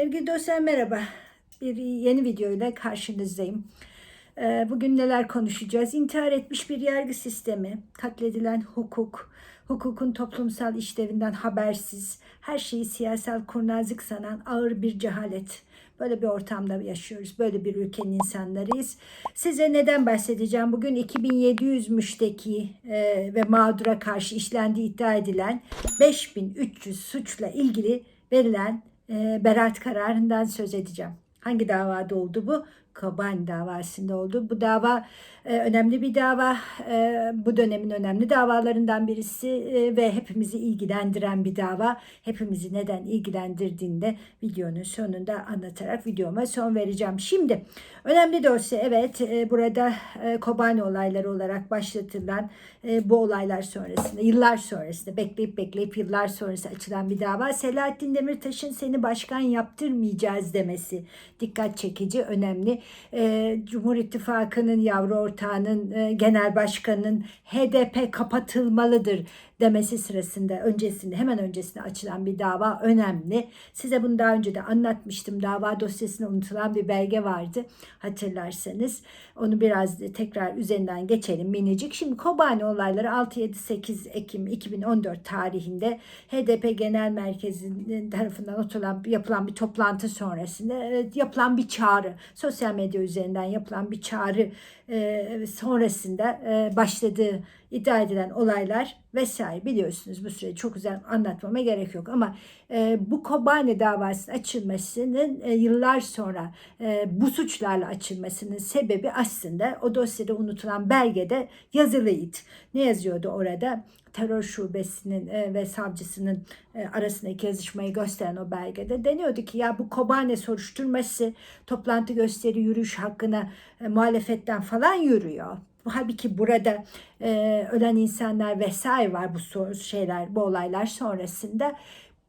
Sevgili dostlar merhaba. Bir yeni videoyla karşınızdayım. Ee, Bugün neler konuşacağız? İntihar etmiş bir yargı sistemi, katledilen hukuk, hukukun toplumsal işlevinden habersiz, her şeyi siyasal kurnazlık sanan ağır bir cehalet. Böyle bir ortamda yaşıyoruz. Böyle bir ülkenin insanlarıyız. Size neden bahsedeceğim? Bugün 2700 müşteki e, ve mağdura karşı işlendiği iddia edilen 5300 suçla ilgili verilen e, beraat kararından söz edeceğim. Hangi davada oldu bu? Kobani davasında oldu. Bu dava önemli bir dava. E, bu dönemin önemli davalarından birisi e, ve hepimizi ilgilendiren bir dava. Hepimizi neden ilgilendirdiğinde videonun sonunda anlatarak videoma son vereceğim. Şimdi önemli dosya evet e, burada e, Kobani olayları olarak başlatılan bu olaylar sonrasında yıllar sonrasında bekleyip bekleyip yıllar sonrası açılan bir dava. Selahattin Demirtaş'ın seni başkan yaptırmayacağız demesi dikkat çekici, önemli. Cumhur İttifakı'nın yavru ortağının, e, genel başkanının HDP kapatılmalıdır demesi sırasında öncesinde hemen öncesinde açılan bir dava önemli. Size bunu daha önce de anlatmıştım. Dava dosyasında unutulan bir belge vardı hatırlarsanız. Onu biraz tekrar üzerinden geçelim minicik. Şimdi Kobani olayları 6-7-8 Ekim 2014 tarihinde HDP Genel Merkezi'nin tarafından oturulan, yapılan bir toplantı sonrasında yapılan bir çağrı. Sosyal medya üzerinden yapılan bir çağrı sonrasında başladığı iddia edilen olaylar vesaire biliyorsunuz bu süreci çok güzel anlatmama gerek yok ama e, bu Kobani davasının açılmasının e, yıllar sonra e, bu suçlarla açılmasının sebebi aslında o dosyada unutulan belgede yazılıydı. Ne yazıyordu orada? terör şubesinin e, ve savcısının e, arasındaki yazışmayı gösteren o belgede deniyordu ki ya bu Kobane soruşturması toplantı gösteri yürüyüş hakkına e, muhalefetten falan yürüyor. Halbuki burada e, ölen insanlar vesaire var bu şeyler, bu olaylar sonrasında.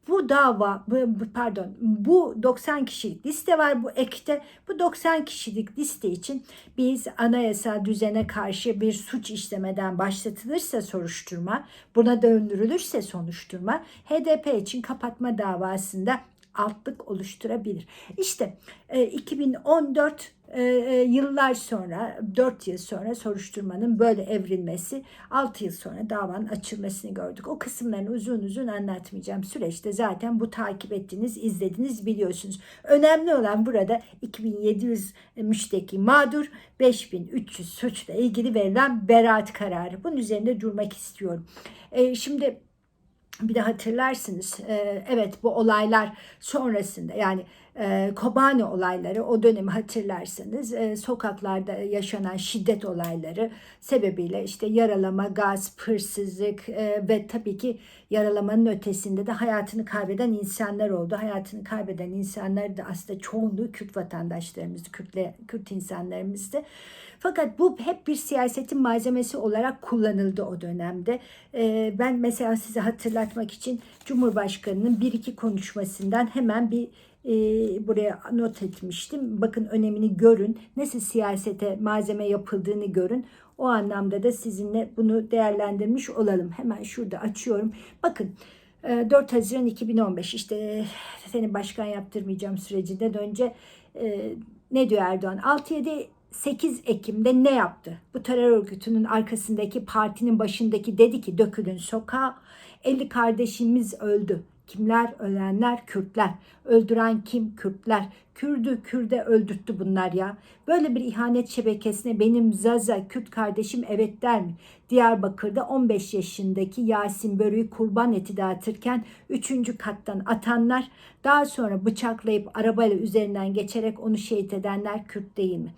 Bu dava, bu, pardon, bu 90 kişilik liste var bu ekte. Bu 90 kişilik liste için biz anayasal düzene karşı bir suç işlemeden başlatılırsa soruşturma, buna döndürülürse soruşturma, HDP için kapatma davasında altlık oluşturabilir. İşte e, 2014 e, e, yıllar sonra 4 yıl sonra soruşturmanın böyle evrilmesi 6 yıl sonra davanın açılmasını gördük. O kısımlarını uzun uzun anlatmayacağım. Süreçte zaten bu takip ettiğiniz, izlediniz, biliyorsunuz. Önemli olan burada 2700 müşteki mağdur, 5300 suçla ilgili verilen beraat kararı. Bunun üzerinde durmak istiyorum. E, şimdi bir de hatırlarsınız e, evet bu olaylar sonrasında yani e, Kobani olayları o dönemi hatırlarsanız e, sokaklarda yaşanan şiddet olayları sebebiyle işte yaralama, gaz, hırsızlık e, ve tabii ki yaralamanın ötesinde de hayatını kaybeden insanlar oldu. Hayatını kaybeden insanlar da aslında çoğunluğu Kürt vatandaşlarımızdı, Kürtle, Kürt insanlarımızdı. Fakat bu hep bir siyasetin malzemesi olarak kullanıldı o dönemde. E, ben mesela size hatırlatmak için Cumhurbaşkanı'nın bir iki konuşmasından hemen bir e, buraya not etmiştim. Bakın önemini görün. Nasıl siyasete malzeme yapıldığını görün. O anlamda da sizinle bunu değerlendirmiş olalım. Hemen şurada açıyorum. Bakın e, 4 Haziran 2015 işte e, seni başkan yaptırmayacağım sürecinde önce e, ne diyor Erdoğan? 6-7 8 Ekim'de ne yaptı? Bu terör örgütünün arkasındaki partinin başındaki dedi ki dökülün sokağa. 50 kardeşimiz öldü. Kimler? Ölenler Kürtler. Öldüren kim? Kürtler. Kürdü Kürde öldürttü bunlar ya. Böyle bir ihanet şebekesine benim Zaza Kürt kardeşim evet der mi? Diyarbakır'da 15 yaşındaki Yasin Börü'yü kurban eti dağıtırken 3. kattan atanlar daha sonra bıçaklayıp arabayla üzerinden geçerek onu şehit edenler Kürt değil mi?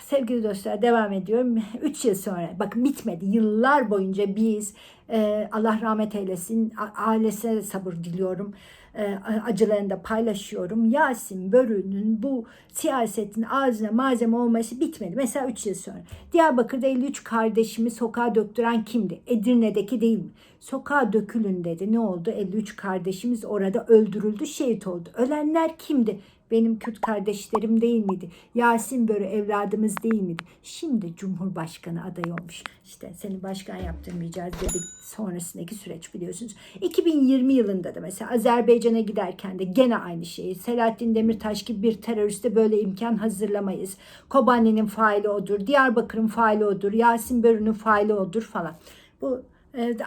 Sevgili dostlar devam ediyorum. 3 yıl sonra bakın bitmedi. Yıllar boyunca biz e, Allah rahmet eylesin ailesine sabır diliyorum. E, acılarını da paylaşıyorum. Yasin Börü'nün bu siyasetin ağzına malzeme olması bitmedi. Mesela 3 yıl sonra. Diyarbakır'da 53 kardeşimi sokağa döktüren kimdi? Edirne'deki değil mi? Sokağa dökülün dedi. Ne oldu? 53 kardeşimiz orada öldürüldü, şehit oldu. Ölenler kimdi? Benim Kürt kardeşlerim değil miydi? Yasin Börü evladımız değil miydi? Şimdi Cumhurbaşkanı adayı olmuş. İşte seni başkan yaptırmayacağız dedik sonrasındaki süreç biliyorsunuz. 2020 yılında da mesela Azerbaycan'a giderken de gene aynı şeyi. Selahattin Demirtaş gibi bir teröriste böyle imkan hazırlamayız. Kobani'nin faili odur, Diyarbakır'ın faili odur, Yasin Börü'nün faili odur falan. Bu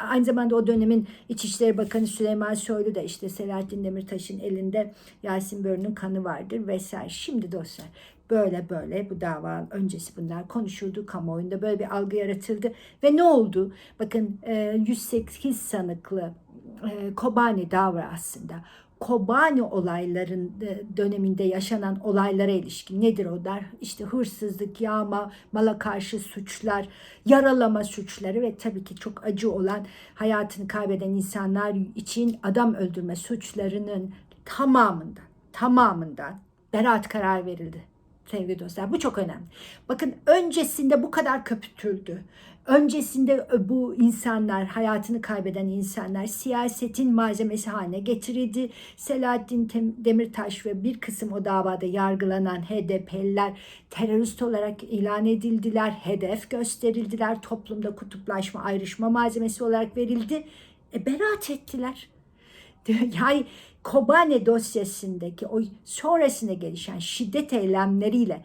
aynı zamanda o dönemin İçişleri Bakanı Süleyman Soylu da işte Selahattin Demirtaş'ın elinde Yasin Börü'nün kanı vardır vesaire. Şimdi dostlar böyle böyle bu dava öncesi bunlar konuşuldu. Kamuoyunda böyle bir algı yaratıldı. Ve ne oldu? Bakın e, 108 sanıklı Kobani dava aslında Kobani olayların e, döneminde yaşanan olaylara ilişkin nedir o der? İşte hırsızlık, yağma, mala karşı suçlar, yaralama suçları ve tabii ki çok acı olan hayatını kaybeden insanlar için adam öldürme suçlarının tamamından, tamamından beraat karar verildi sevgili dostlar. Bu çok önemli. Bakın öncesinde bu kadar köpütüldü. Öncesinde bu insanlar, hayatını kaybeden insanlar siyasetin malzemesi haline getirildi. Selahattin Demirtaş ve bir kısım o davada yargılanan HDP'liler terörist olarak ilan edildiler, hedef gösterildiler, toplumda kutuplaşma, ayrışma malzemesi olarak verildi. E, beraat ettiler. Yani Kobane dosyasındaki o sonrasında gelişen şiddet eylemleriyle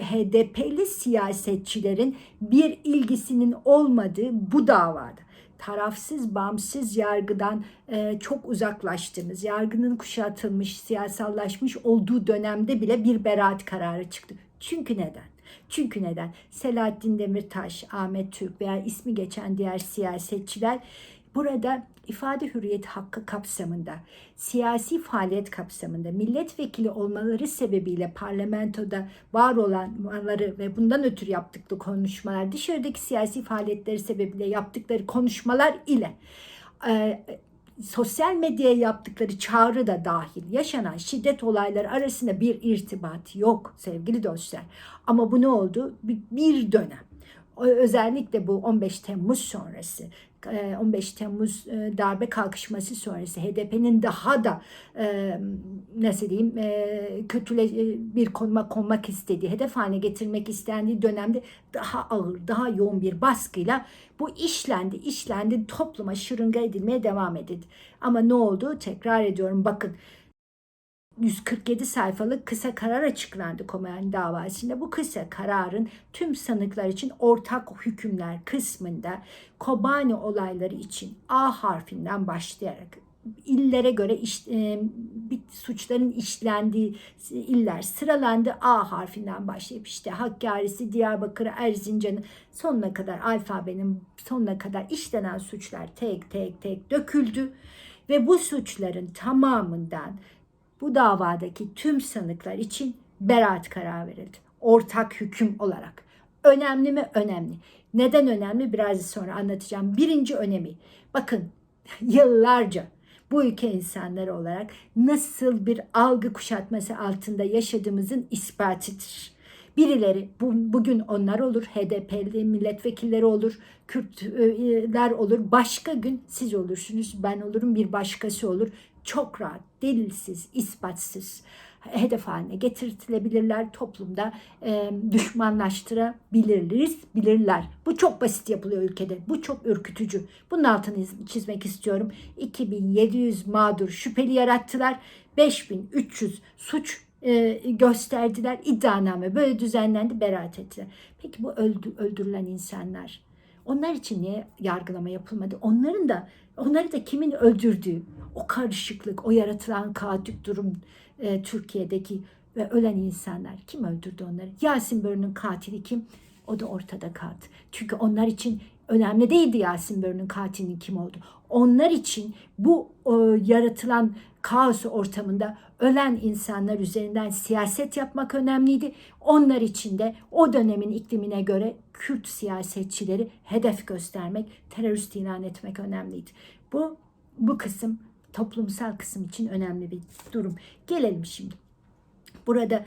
HDP'li siyasetçilerin bir ilgisinin olmadığı bu davada tarafsız, bağımsız yargıdan e, çok uzaklaştığımız, yargının kuşatılmış, siyasallaşmış olduğu dönemde bile bir beraat kararı çıktı. Çünkü neden? Çünkü neden? Selahattin Demirtaş, Ahmet Türk veya ismi geçen diğer siyasetçiler Burada ifade hürriyeti hakkı kapsamında, siyasi faaliyet kapsamında milletvekili olmaları sebebiyle parlamentoda var olanları ve bundan ötürü yaptıkları konuşmalar, dışarıdaki siyasi faaliyetleri sebebiyle yaptıkları konuşmalar ile e, sosyal medyaya yaptıkları çağrı da dahil yaşanan şiddet olayları arasında bir irtibat yok sevgili dostlar. Ama bu ne oldu? Bir, bir dönem. Özellikle bu 15 Temmuz sonrası 15 e, Temmuz e, darbe kalkışması sonrası HDP'nin daha da e, nasıl diyeyim kötüle bir konuma konmak istediği, hedef haline getirmek istendiği dönemde daha ağır, daha yoğun bir baskıyla bu işlendi, işlendi, topluma şırınga edilmeye devam edildi. Ama ne oldu? Tekrar ediyorum bakın 147 sayfalık kısa karar açıklandı Komani davasında. Bu kısa kararın tüm sanıklar için ortak hükümler kısmında Kobani olayları için A harfinden başlayarak illere göre iş, e, bir suçların işlendiği iller sıralandı. A harfinden başlayıp işte Hakkari'si, Diyarbakır, Erzincan'ı sonuna kadar alfabenin sonuna kadar işlenen suçlar tek tek tek döküldü. Ve bu suçların tamamından bu davadaki tüm sanıklar için beraat karar verildi. Ortak hüküm olarak. Önemli mi? Önemli. Neden önemli? Biraz sonra anlatacağım. Birinci önemi. Bakın yıllarca bu ülke insanları olarak nasıl bir algı kuşatması altında yaşadığımızın ispatıdır. Birileri bu, bugün onlar olur, HDP'li milletvekilleri olur, Kürtler olur. Başka gün siz olursunuz, ben olurum, bir başkası olur çok rahat, delilsiz, ispatsız hedef haline getirtilebilirler. Toplumda e, düşmanlaştırabiliriz, bilirler. Bu çok basit yapılıyor ülkede. Bu çok ürkütücü. Bunun altını çizmek istiyorum. 2700 mağdur şüpheli yarattılar. 5300 suç e, gösterdiler. İddianame böyle düzenlendi, beraat ettiler. Peki bu öldü, öldürülen insanlar onlar için niye yargılama yapılmadı? Onların da onları da kimin öldürdüğü, o karışıklık, o yaratılan kaotik durum e, Türkiye'deki ve ölen insanlar kim öldürdü onları? Yasin Börü'nün katili kim? O da ortada kaldı. Çünkü onlar için önemli değildi Yasin Börü'nün katilinin kim oldu. Onlar için bu o, yaratılan kaos ortamında ölen insanlar üzerinden siyaset yapmak önemliydi. Onlar için de o dönemin iklimine göre Kürt siyasetçileri hedef göstermek, terörist ilan etmek önemliydi. Bu bu kısım toplumsal kısım için önemli bir durum. Gelelim şimdi. Burada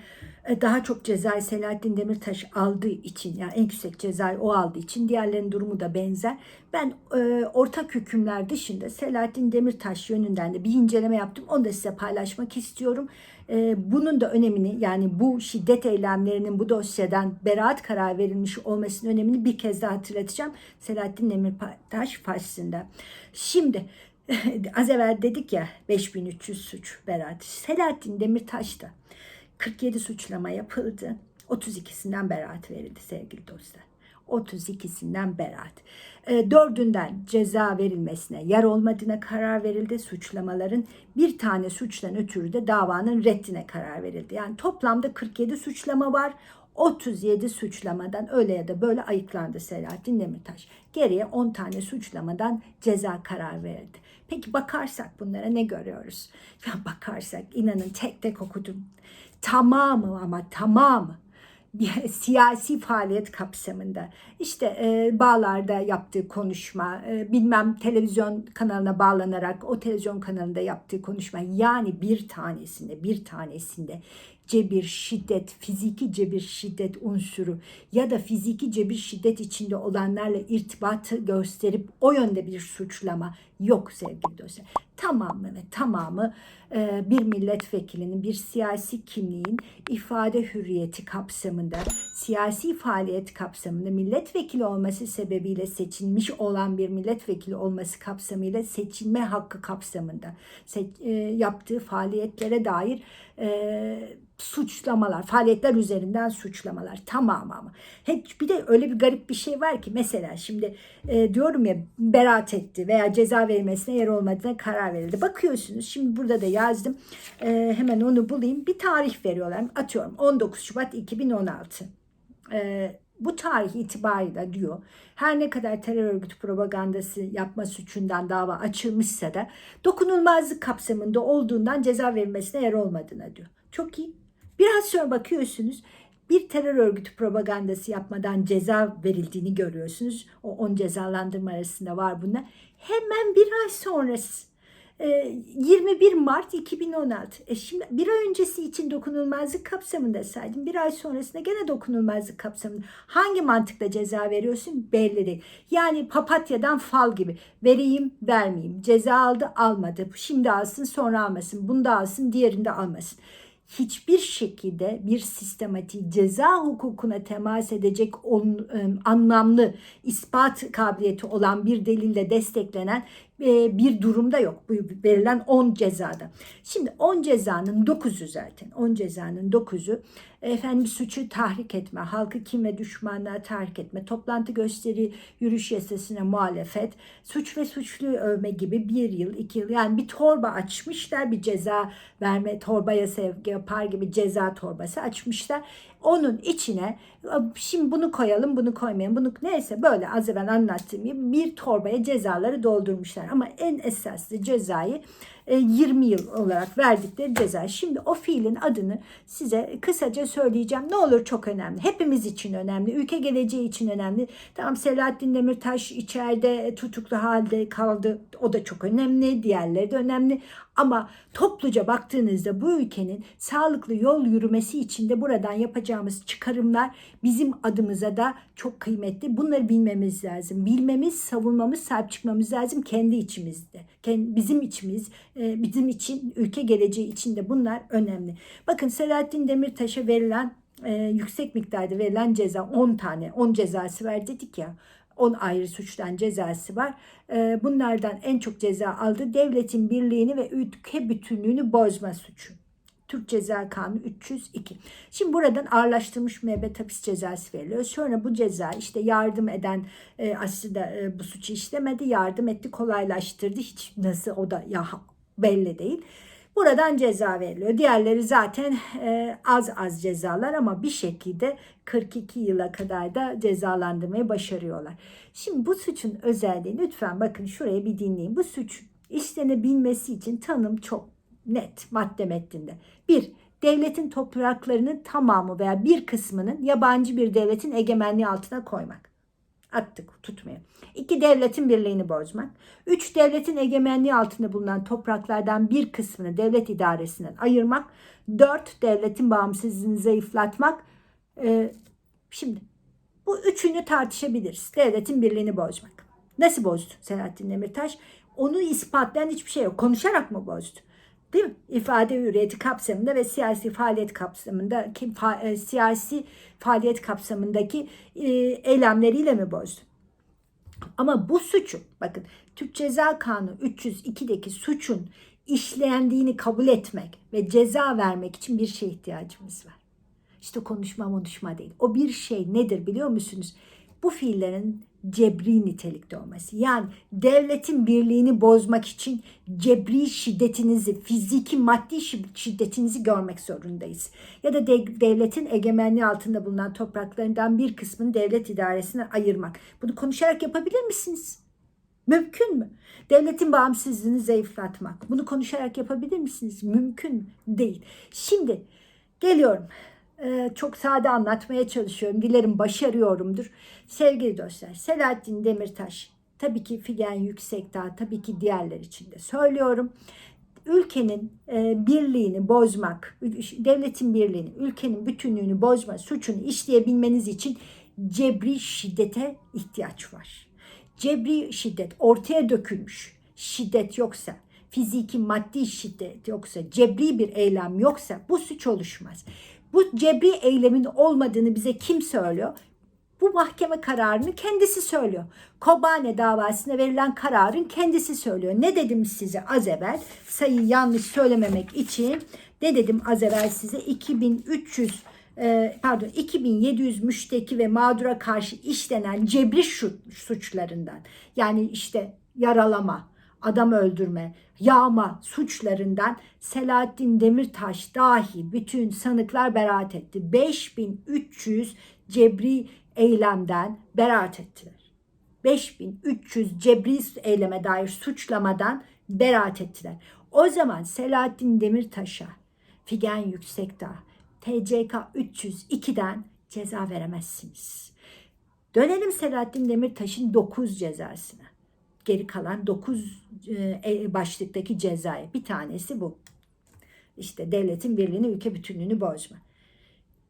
e, daha çok cezayı Selahattin Demirtaş aldığı için yani en yüksek cezayı o aldığı için diğerlerinin durumu da benzer. Ben e, ortak hükümler dışında Selahattin Demirtaş yönünden de bir inceleme yaptım. Onu da size paylaşmak istiyorum. E, bunun da önemini yani bu şiddet eylemlerinin bu dosyadan beraat kararı verilmiş olmasının önemini bir kez daha hatırlatacağım. Selahattin Demirtaş faşsında. Şimdi az evvel dedik ya 5300 suç beraat. Selahattin Demirtaş da 47 suçlama yapıldı. 32'sinden beraat verildi sevgili dostlar. 32'sinden beraat. E, dördünden ceza verilmesine yer olmadığına karar verildi. Suçlamaların bir tane suçtan ötürü de davanın reddine karar verildi. Yani toplamda 47 suçlama var. 37 suçlamadan öyle ya da böyle ayıklandı Selahattin Demirtaş. Geriye 10 tane suçlamadan ceza karar verildi. Peki bakarsak bunlara ne görüyoruz? Ya bakarsak inanın tek tek okudum. Tamamı ama tamamı siyasi faaliyet kapsamında işte e, bağlarda yaptığı konuşma e, bilmem televizyon kanalına bağlanarak o televizyon kanalında yaptığı konuşma yani bir tanesinde bir tanesinde cebir, şiddet, fiziki cebir, şiddet unsuru ya da fiziki cebir, şiddet içinde olanlarla irtibatı gösterip o yönde bir suçlama yok sevgili dostlar. Tamamı ve tamamı e, bir milletvekilinin, bir siyasi kimliğin ifade hürriyeti kapsamında, siyasi faaliyet kapsamında milletvekili olması sebebiyle seçilmiş olan bir milletvekili olması kapsamıyla seçilme hakkı kapsamında e, yaptığı faaliyetlere dair e, suçlamalar, faaliyetler üzerinden suçlamalar tamamı ama. Hiç bir de öyle bir garip bir şey var ki mesela şimdi e, diyorum ya beraat etti veya ceza verilmesine yer olmadığına karar verildi. Bakıyorsunuz şimdi burada da yazdım e, hemen onu bulayım bir tarih veriyorlar atıyorum 19 Şubat 2016. E, bu tarih itibariyle diyor her ne kadar terör örgütü propagandası yapma suçundan dava açılmışsa da dokunulmazlık kapsamında olduğundan ceza verilmesine yer olmadığına diyor. Çok iyi. Biraz sonra bakıyorsunuz bir terör örgütü propagandası yapmadan ceza verildiğini görüyorsunuz. O 10 cezalandırma arasında var bunlar. Hemen bir ay sonrası 21 Mart 2016. E şimdi bir ay öncesi için dokunulmazlık kapsamında saydım. Bir ay sonrasında gene dokunulmazlık kapsamında. Hangi mantıkla ceza veriyorsun belli değil. Yani papatyadan fal gibi. Vereyim vermeyeyim. Ceza aldı almadı. Şimdi alsın sonra almasın. Bunu da alsın diğerini de almasın hiçbir şekilde bir sistematik ceza hukukuna temas edecek on, anlamlı ispat kabiliyeti olan bir delille desteklenen bir durumda yok bu verilen 10 cezada. Şimdi 10 cezanın 9'u zaten 10 cezanın 9'u efendim suçu tahrik etme, halkı kim ve düşmanlığa tahrik etme, toplantı gösteri yürüyüş yasasına muhalefet, suç ve suçluyu övme gibi bir yıl, iki yıl yani bir torba açmışlar bir ceza verme torbaya sevgi yapar gibi ceza torbası açmışlar. Onun içine şimdi bunu koyalım bunu koymayalım bunu neyse böyle az evvel anlattığım gibi bir torbaya cezaları doldurmuşlar. Ama en esaslı cezayı 20 e, yıl olarak verdikleri ceza. Şimdi o fiilin adını size kısaca söyleyeceğim. Ne olur çok önemli. Hepimiz için önemli. Ülke geleceği için önemli. Tamam Selahattin Demirtaş içeride tutuklu halde kaldı. O da çok önemli. Diğerleri de önemli. Ama topluca baktığınızda bu ülkenin sağlıklı yol yürümesi için de buradan yapacağımız çıkarımlar bizim adımıza da çok kıymetli. Bunları bilmemiz lazım. Bilmemiz, savunmamız, sahip çıkmamız lazım kendi içimizde. Bizim içimiz, e, bizim için, ülke geleceği için de bunlar önemli. Bakın Selahattin Demirtaş'a verilen e, yüksek miktarda verilen ceza 10 tane 10 cezası ver dedik ya 10 ayrı suçtan cezası var. E, bunlardan en çok ceza aldı devletin birliğini ve ülke bütünlüğünü bozma suçu. Türk Ceza Kanunu 302. Şimdi buradan ağırlaştırılmış müebbet hapis cezası veriliyor. Sonra bu ceza işte yardım eden e, aslında e, bu suçu işlemedi, yardım etti, kolaylaştırdı. Hiç nasıl o da ya belli değil. Buradan ceza veriliyor. Diğerleri zaten e, az az cezalar ama bir şekilde 42 yıla kadar da cezalandırmayı başarıyorlar. Şimdi bu suçun özelliği lütfen bakın şuraya bir dinleyin. Bu suç işlenebilmesi için tanım çok net madde metninde. Bir, devletin topraklarının tamamı veya bir kısmının yabancı bir devletin egemenliği altına koymak. Attık tutmuyor. İki devletin birliğini bozmak. Üç devletin egemenliği altında bulunan topraklardan bir kısmını devlet idaresinden ayırmak. Dört devletin bağımsızlığını zayıflatmak. Ee, şimdi bu üçünü tartışabiliriz. Devletin birliğini bozmak. Nasıl bozdu Selahattin Demirtaş? Onu ispatlayan hiçbir şey yok. Konuşarak mı bozdu? Değil mi? İfade hürriyeti kapsamında ve siyasi faaliyet kapsamında ki, fa, e, siyasi faaliyet kapsamındaki e, eylemleriyle mi bozdu? Ama bu suçu bakın Türk Ceza Kanunu 302'deki suçun işlendiğini kabul etmek ve ceza vermek için bir şeye ihtiyacımız var. İşte konuşma konuşma değil. O bir şey nedir biliyor musunuz? Bu fiillerin cebri nitelikte olması. Yani devletin birliğini bozmak için cebri şiddetinizi, fiziki maddi şiddetinizi görmek zorundayız. Ya da de, devletin egemenliği altında bulunan topraklarından bir kısmını devlet idaresine ayırmak. Bunu konuşarak yapabilir misiniz? Mümkün mü? Devletin bağımsızlığını zayıflatmak. Bunu konuşarak yapabilir misiniz? Mümkün mü? Değil. Şimdi geliyorum. Ee, çok sade anlatmaya çalışıyorum. Dilerim başarıyorumdur. Sevgili dostlar, Selahattin Demirtaş, tabii ki Figen Yüksekdağ, tabii ki diğerler için de söylüyorum. Ülkenin e, birliğini bozmak, devletin birliğini, ülkenin bütünlüğünü bozma suçunu işleyebilmeniz için cebri şiddete ihtiyaç var. Cebri şiddet ortaya dökülmüş şiddet yoksa, fiziki maddi şiddet yoksa, cebri bir eylem yoksa bu suç oluşmaz. Bu cebri eylemin olmadığını bize kim söylüyor? Bu mahkeme kararını kendisi söylüyor. Kobane davasına verilen kararın kendisi söylüyor. Ne dedim size az evvel? Sayıyı yanlış söylememek için ne dedim az evvel size? 2300 e, pardon 2700 müşteki ve mağdura karşı işlenen cebri suçlarından yani işte yaralama, adam öldürme, yağma suçlarından Selahattin Demirtaş dahil bütün sanıklar beraat etti. 5300 cebri eylemden beraat ettiler. 5300 cebri eyleme dair suçlamadan beraat ettiler. O zaman Selahattin Demirtaş'a, Figen Yüksekdağ, TCK 302'den ceza veremezsiniz. Dönelim Selahattin Demirtaş'ın 9 cezasına geri kalan 9 e, başlıktaki cezaya. Bir tanesi bu. İşte devletin birliğini, ülke bütünlüğünü bozma.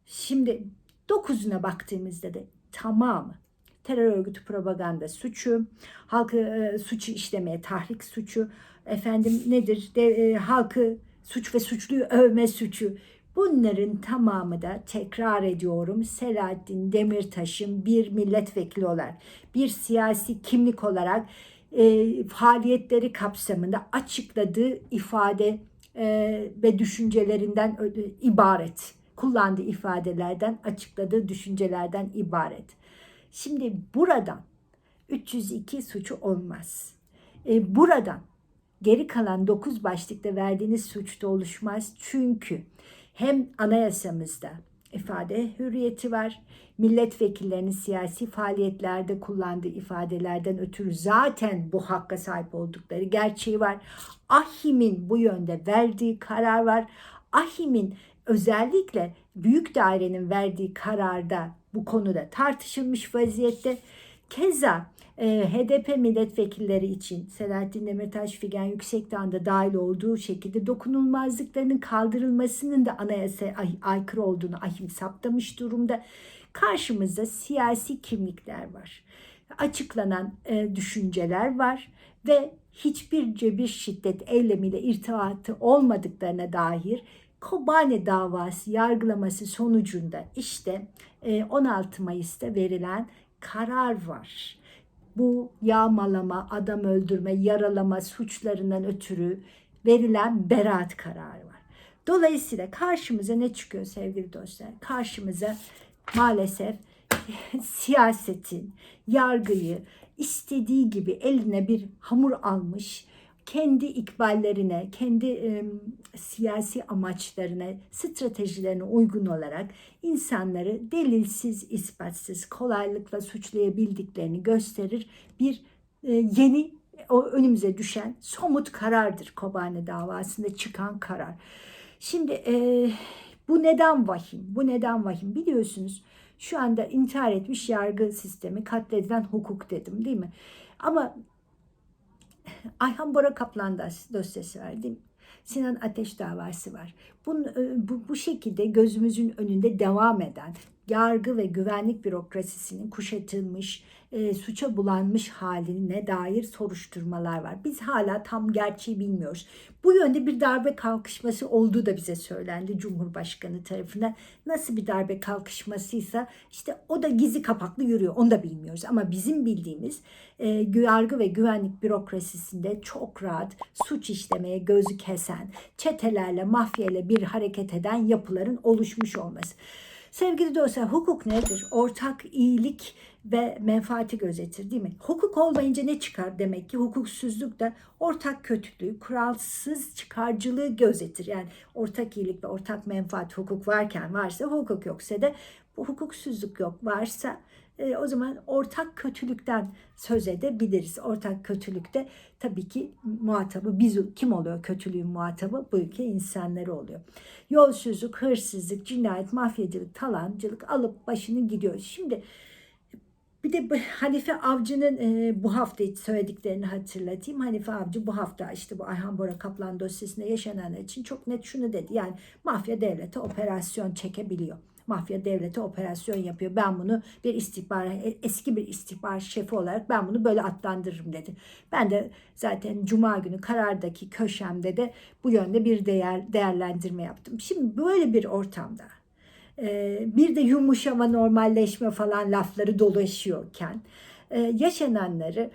Şimdi 9'una baktığımızda da tamamı terör örgütü propaganda suçu, halkı e, suçu işlemeye tahrik suçu, efendim nedir de, e, halkı suç ve suçluyu övme suçu. Bunların tamamı da tekrar ediyorum Selahattin Demirtaş'ın bir milletvekili olarak, bir siyasi kimlik olarak e, faaliyetleri kapsamında açıkladığı ifade e, ve düşüncelerinden e, ibaret. Kullandığı ifadelerden, açıkladığı düşüncelerden ibaret. Şimdi buradan 302 suçu olmaz. E, buradan geri kalan 9 başlıkta verdiğiniz suç da oluşmaz. Çünkü hem anayasamızda ifade hürriyeti var. Milletvekillerinin siyasi faaliyetlerde kullandığı ifadelerden ötürü zaten bu hakka sahip oldukları gerçeği var. Ahim'in bu yönde verdiği karar var. Ahim'in özellikle büyük dairenin verdiği kararda bu konuda tartışılmış vaziyette. Keza e, HDP milletvekilleri için Selahattin Demirtaş, Figen Yüksekdağ'ın da dahil olduğu şekilde dokunulmazlıklarının kaldırılmasının da anayasaya ay, aykırı olduğunu ahim saptamış durumda. Karşımızda siyasi kimlikler var. Açıklanan e, düşünceler var ve hiçbir cebir şiddet eylemiyle irtibatı olmadıklarına dair Kobane davası yargılaması sonucunda işte 16 e, Mayıs'ta verilen karar var bu yağmalama, adam öldürme, yaralama suçlarından ötürü verilen beraat kararı var. Dolayısıyla karşımıza ne çıkıyor sevgili dostlar? Karşımıza maalesef siyasetin, yargıyı istediği gibi eline bir hamur almış kendi ikballerine, kendi e, siyasi amaçlarına, stratejilerine uygun olarak insanları delilsiz, ispatsız, kolaylıkla suçlayabildiklerini gösterir bir e, yeni o önümüze düşen somut karardır Kobane davasında çıkan karar. Şimdi e, bu neden vahim? Bu neden vahim? Biliyorsunuz Şu anda intihar etmiş yargı sistemi, katledilen hukuk dedim değil mi? Ama Ayhan Bora Kaplan dosyası var değil mi? Sinan Ateş davası var. Bunun, e, bu, bu şekilde gözümüzün önünde devam eden yargı ve güvenlik bürokrasisinin kuşatılmış, e, suça bulanmış haline dair soruşturmalar var. Biz hala tam gerçeği bilmiyoruz. Bu yönde bir darbe kalkışması olduğu da bize söylendi Cumhurbaşkanı tarafından. Nasıl bir darbe kalkışmasıysa işte o da gizli kapaklı yürüyor. Onu da bilmiyoruz. Ama bizim bildiğimiz e, yargı ve güvenlik bürokrasisinde çok rahat suç işlemeye gözü kesen, çetelerle, mafyayla bir hareket eden yapıların oluşmuş olması. Sevgili dostlar hukuk nedir? Ortak iyilik ve menfaati gözetir değil mi? Hukuk olmayınca ne çıkar demek ki? Hukuksuzluk da ortak kötülüğü, kuralsız çıkarcılığı gözetir. Yani ortak iyilik ve ortak menfaat hukuk varken varsa hukuk yoksa da bu hukuksuzluk yok varsa e, o zaman ortak kötülükten söz edebiliriz. Ortak kötülükte tabii ki muhatabı biz kim oluyor kötülüğün muhatabı? Bu ülke insanları oluyor. Yolsuzluk, hırsızlık, cinayet, mafyacılık, talancılık alıp başını gidiyor. Şimdi bir de Hanife Avcı'nın e, bu hafta söylediklerini hatırlatayım. Hanife Avcı bu hafta işte bu Ayhan Bora Kaplan dosyasında yaşananlar için çok net şunu dedi. Yani mafya devlete operasyon çekebiliyor. Mafya devlete operasyon yapıyor. Ben bunu bir istihbarat, eski bir istihbarat şefi olarak ben bunu böyle adlandırırım dedi. Ben de zaten Cuma günü karardaki köşemde de bu yönde bir değer, değerlendirme yaptım. Şimdi böyle bir ortamda bir de yumuşama, normalleşme falan lafları dolaşıyorken e, yaşananları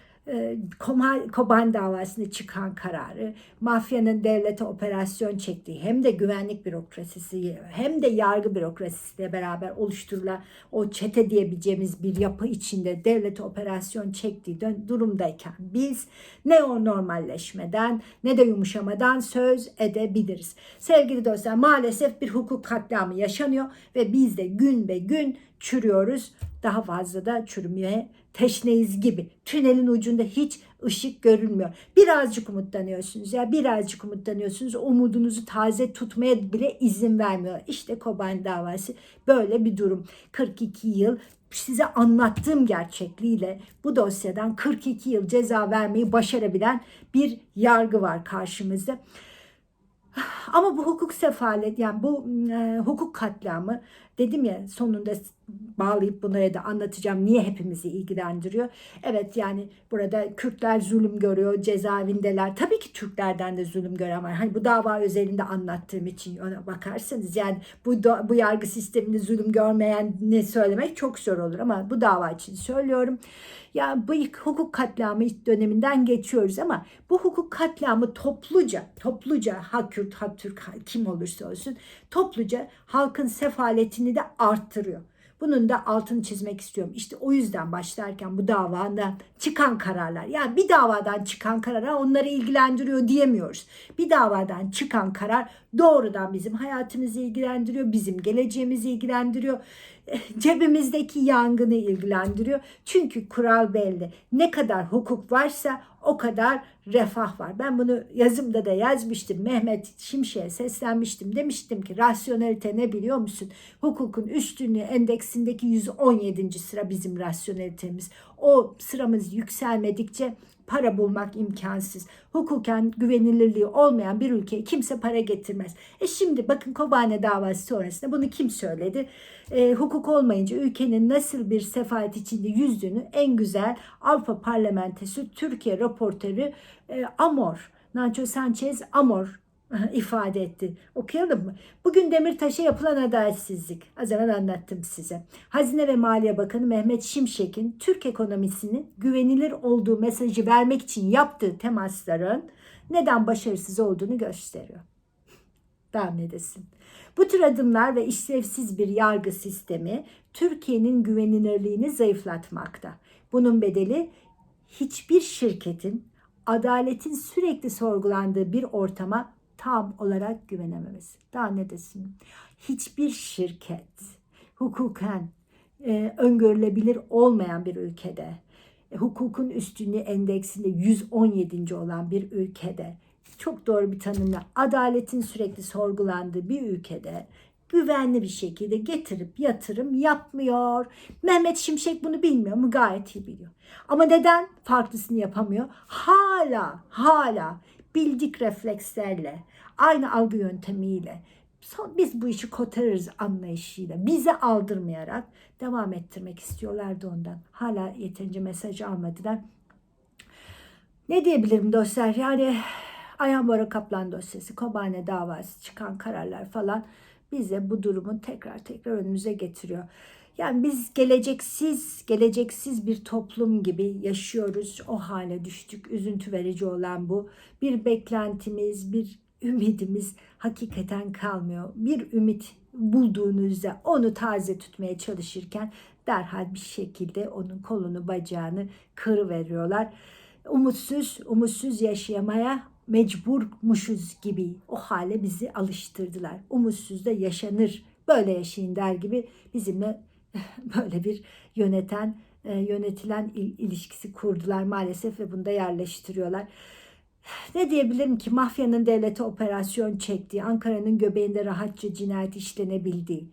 Koban davasında çıkan kararı, mafyanın devlete operasyon çektiği hem de güvenlik bürokrasisi hem de yargı bürokrasisiyle beraber oluşturulan o çete diyebileceğimiz bir yapı içinde devlete operasyon çektiği durumdayken biz ne o normalleşmeden ne de yumuşamadan söz edebiliriz. Sevgili dostlar maalesef bir hukuk katliamı yaşanıyor ve biz de gün be gün çürüyoruz. Daha fazla da çürümeye teşneyiz gibi. Tünelin ucunda hiç ışık görünmüyor. Birazcık umutlanıyorsunuz ya birazcık umutlanıyorsunuz. Umudunuzu taze tutmaya bile izin vermiyor. İşte Kobani davası böyle bir durum. 42 yıl size anlattığım gerçekliğiyle bu dosyadan 42 yıl ceza vermeyi başarabilen bir yargı var karşımızda. Ama bu hukuk sefalet yani bu e, hukuk katliamı dedim ya sonunda bağlayıp bunları da anlatacağım niye hepimizi ilgilendiriyor. Evet yani burada Kürtler zulüm görüyor cezaevindeler. Tabii ki Türklerden de zulüm gören var. Hani bu dava özelinde anlattığım için ona bakarsanız yani bu bu yargı sisteminde zulüm görmeyen ne söylemek çok zor olur ama bu dava için söylüyorum. Ya ilk hukuk katliamı döneminden geçiyoruz ama bu hukuk katliamı topluca, topluca ha Kürt, ha Türk, ha kim olursa olsun topluca halkın sefaletini de arttırıyor. Bunun da altını çizmek istiyorum. İşte o yüzden başlarken bu davadan çıkan kararlar. Yani bir davadan çıkan karar onları ilgilendiriyor diyemiyoruz. Bir davadan çıkan karar doğrudan bizim hayatımızı ilgilendiriyor. Bizim geleceğimizi ilgilendiriyor. Cebimizdeki yangını ilgilendiriyor. Çünkü kural belli. Ne kadar hukuk varsa o kadar refah var. Ben bunu yazımda da yazmıştım. Mehmet Şimşek'e seslenmiştim. Demiştim ki rasyonelite ne biliyor musun? Hukukun üstünlüğü endeksindeki 117. sıra bizim rasyonelitemiz. O sıramız yükselmedikçe para bulmak imkansız. Hukuken güvenilirliği olmayan bir ülkeye kimse para getirmez. E şimdi bakın Kobane davası sonrasında bunu kim söyledi? E, hukuk olmayınca ülkenin nasıl bir sefalet içinde yüzdüğünü en güzel Avrupa Parlamentosu Türkiye raportörü e, Amor, Nacho Sanchez Amor ifade etti. Okuyalım mı? Bugün Demirtaş'a yapılan adaletsizlik. Az evvel anlattım size. Hazine ve Maliye Bakanı Mehmet Şimşek'in Türk ekonomisinin güvenilir olduğu mesajı vermek için yaptığı temasların neden başarısız olduğunu gösteriyor. Daha ne desin? Bu tür adımlar ve işlevsiz bir yargı sistemi Türkiye'nin güvenilirliğini zayıflatmakta. Bunun bedeli hiçbir şirketin adaletin sürekli sorgulandığı bir ortama tam olarak güvenememesi. Daha ne desin? Hiçbir şirket hukuken e, öngörülebilir olmayan bir ülkede, hukukun üstünlüğü endeksinde 117. olan bir ülkede, çok doğru bir tanımla adaletin sürekli sorgulandığı bir ülkede güvenli bir şekilde getirip yatırım yapmıyor. Mehmet Şimşek bunu bilmiyor mu? Gayet iyi biliyor. Ama neden farklısını yapamıyor? Hala, hala bildik reflekslerle, aynı algı yöntemiyle biz bu işi kotarırız anlayışıyla bize aldırmayarak devam ettirmek istiyorlardı ondan. Hala yeterince mesaj almadılar. Ne diyebilirim dostlar? Yani Ayhan Bora Kaplan dosyası, Kobane davası çıkan kararlar falan bize bu durumu tekrar tekrar önümüze getiriyor. Yani biz geleceksiz, geleceksiz bir toplum gibi yaşıyoruz. O hale düştük. Üzüntü verici olan bu. Bir beklentimiz, bir ümidimiz hakikaten kalmıyor. Bir ümit bulduğunuzda onu taze tutmaya çalışırken derhal bir şekilde onun kolunu bacağını kırıveriyorlar. Umutsuz, umutsuz yaşamaya mecburmuşuz gibi o hale bizi alıştırdılar. Umutsuz da yaşanır, böyle yaşayın der gibi bizimle böyle bir yöneten, e, yönetilen il- ilişkisi kurdular maalesef ve bunu da yerleştiriyorlar. Ne diyebilirim ki mafyanın devlete operasyon çektiği, Ankara'nın göbeğinde rahatça cinayet işlenebildiği,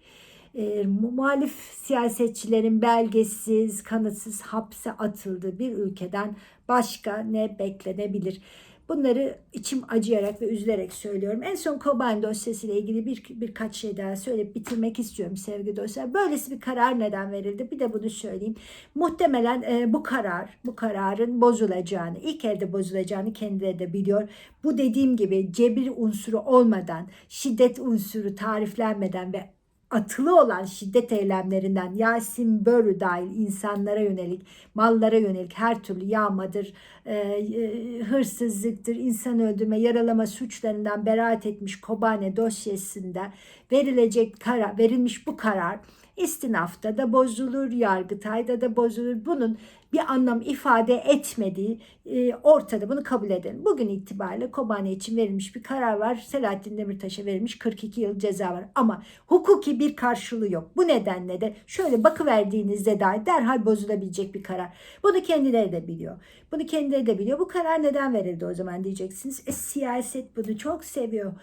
e, muhalif siyasetçilerin belgesiz, kanıtsız hapse atıldığı bir ülkeden başka ne beklenebilir? Bunları içim acıyarak ve üzülerek söylüyorum. En son Kobani dosyasıyla ilgili bir, birkaç şey daha söyleyip bitirmek istiyorum sevgili dostlar. Böylesi bir karar neden verildi? Bir de bunu söyleyeyim. Muhtemelen e, bu karar, bu kararın bozulacağını, ilk elde bozulacağını kendileri de biliyor. Bu dediğim gibi cebir unsuru olmadan, şiddet unsuru tariflenmeden ve atılı olan şiddet eylemlerinden Yasin Börü dahil insanlara yönelik, mallara yönelik her türlü yağmadır, e, e, hırsızlıktır, insan öldürme, yaralama suçlarından beraat etmiş Kobane dosyasında verilecek karar, verilmiş bu karar istinafta da bozulur, yargıtayda da bozulur. Bunun bir anlam ifade etmediği e, ortada bunu kabul edin. Bugün itibariyle Kobane için verilmiş bir karar var. Selahattin Demirtaş'a verilmiş 42 yıl ceza var. Ama hukuki bir karşılığı yok. Bu nedenle de şöyle bakıverdiğinizde dahi derhal bozulabilecek bir karar. Bunu kendileri de biliyor. Bunu kendileri de biliyor. Bu karar neden verildi o zaman diyeceksiniz. E, siyaset bunu çok seviyor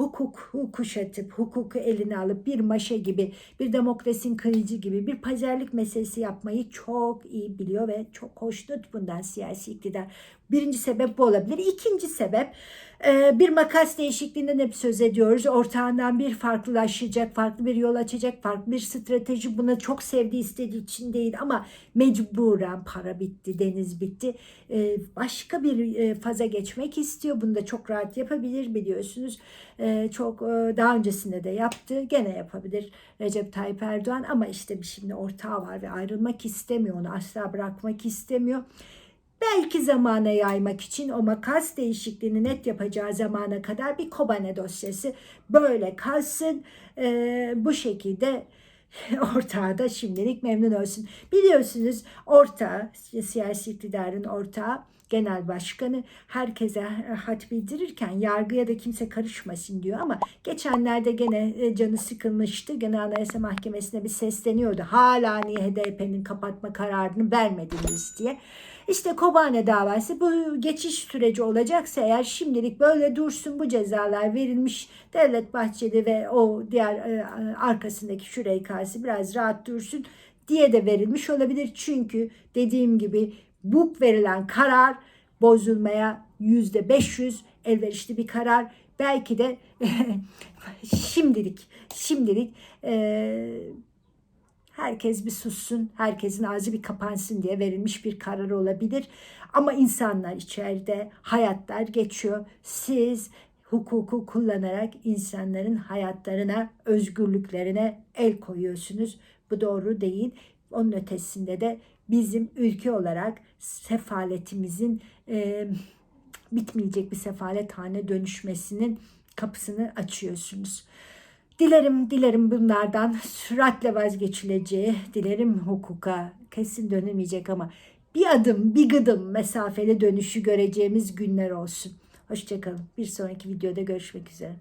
hukuku kuşatıp, hukuku eline alıp bir maşa gibi, bir demokrasinin kılıcı gibi bir pazarlık meselesi yapmayı çok iyi biliyor ve çok hoşnut bundan siyasi iktidar. Birinci sebep bu olabilir. İkinci sebep e, bir makas değişikliğinden hep söz ediyoruz. Ortağından bir farklılaşacak, farklı bir yol açacak, farklı bir strateji. Buna çok sevdiği istediği için değil ama mecburen para bitti, deniz bitti. E, başka bir e, faza geçmek istiyor. Bunu da çok rahat yapabilir biliyorsunuz. Çok daha öncesinde de yaptı. Gene yapabilir Recep Tayyip Erdoğan ama işte şimdi ortağı var ve ayrılmak istemiyor. Onu asla bırakmak istemiyor belki zamana yaymak için o makas değişikliğini net yapacağı zamana kadar bir Kobane dosyası böyle kalsın. Ee, bu şekilde ortağı da şimdilik memnun olsun. Biliyorsunuz ortağı, siyasi iktidarın ortağı genel başkanı herkese hat bildirirken yargıya da kimse karışmasın diyor ama geçenlerde gene e, canı sıkılmıştı. Gene Anayasa Mahkemesi'ne bir sesleniyordu. Hala niye HDP'nin kapatma kararını vermediniz diye. İşte Kobane davası bu geçiş süreci olacaksa eğer şimdilik böyle dursun bu cezalar verilmiş Devlet Bahçeli ve o diğer e, arkasındaki şüreykası biraz rahat dursun diye de verilmiş olabilir. Çünkü dediğim gibi bu verilen karar bozulmaya yüzde 500 elverişli bir karar. Belki de şimdilik şimdilik e, herkes bir sussun, herkesin ağzı bir kapansın diye verilmiş bir karar olabilir. Ama insanlar içeride, hayatlar geçiyor. Siz hukuku kullanarak insanların hayatlarına, özgürlüklerine el koyuyorsunuz. Bu doğru değil. Onun ötesinde de bizim ülke olarak sefaletimizin e, bitmeyecek bir sefalet haline dönüşmesinin kapısını açıyorsunuz. Dilerim, dilerim bunlardan süratle vazgeçileceği, dilerim hukuka kesin dönülmeyecek ama bir adım, bir gıdım mesafeli dönüşü göreceğimiz günler olsun. Hoşçakalın. Bir sonraki videoda görüşmek üzere.